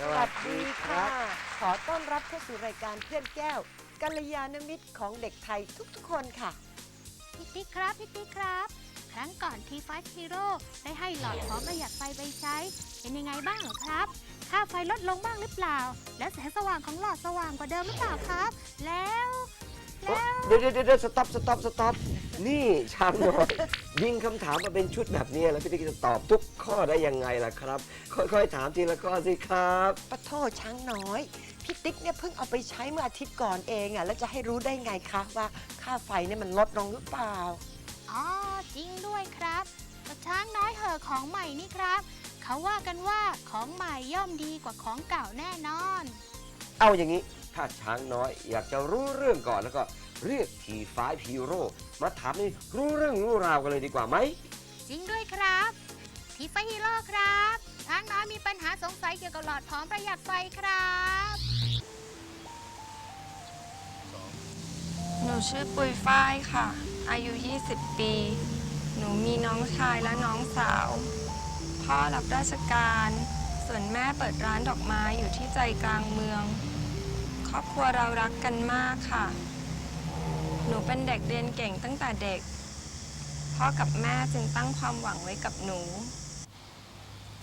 สวัสดีค่ะ ขอต้อนรับเข้าสู่รายการเพื่อนแก้วกัลยาณมิตรของเด็กไทยทุกๆคนค่ะ พี่ติ๊กครับพี่ติ๊กครับ ครั้งก่อนทีไฟฮีโร่ได้ให้หลอดพร้อมประหยัดไฟไปใช้ เป็นยังไงบ้างเหรอครับ ค่าไฟลดลงบ้างหรือเปล่า และแสงสว่างของหลอดสว่างกว่าเดิมหรือเปล่าครับ แล้วแล้ว เดี๋ยวเดี๋ยวเดี๋ยวสต็อปสต็อปสต็อปนี่ช้างน้อยยิงคำถามมาเป็นชุดแบบนี้แล้วพี่ติ๊กจะตอบทุกข้อได้ยังไงล่ะครับ ค่อยๆถามทีละข้อสิครับ ปะโทษช้างน้อยพี่ติ๊กเนี่ยเพิ่งเอาไปใช้เมื่ออาทิตย์ก่อนเองอะแล้วจะให้รู้ได้ไงคะว่าค่าไฟเนี่ยมันลดลงหรือเปล่า อ๋อจริงด้วยครับกระช้างน้อยเหอะของใหม่นี่ครับ เขาว่ากันว่าของใหม่ย่อมดีกว่าของเก่าแน่นอน เอาอย่างนี้ ถ้าช้างน้อยอยากจะรู้เรื่องก่อนแล้วก็เรียกทีไฟฮีโร่มาถามให้รู้เรื่องรู้ราวกันเลยดีกว่าไหม จริงด้วยครับทีไฟฮีโร่ครับช้างน้อยมีปัญหาสงสัยเกี่ยวกับหลอดพร้อมประหยัดไฟครับ หนูชื่อปุยฝ้ายค่ะ อายุ 20 ปี หนูมีน้องชายและน้องสาว พ่อรับราชการ ส่วนแม่เปิดร้านดอกไม้อยู่ที่ใจกลางเมืองค รอบครัวเรารักกันมากค่ะ หนูเป็นเด็กเรียนเก่งตั้งแต่เด็ก พ่อกับแม่จึงตั้งความหวังไว้กับหนู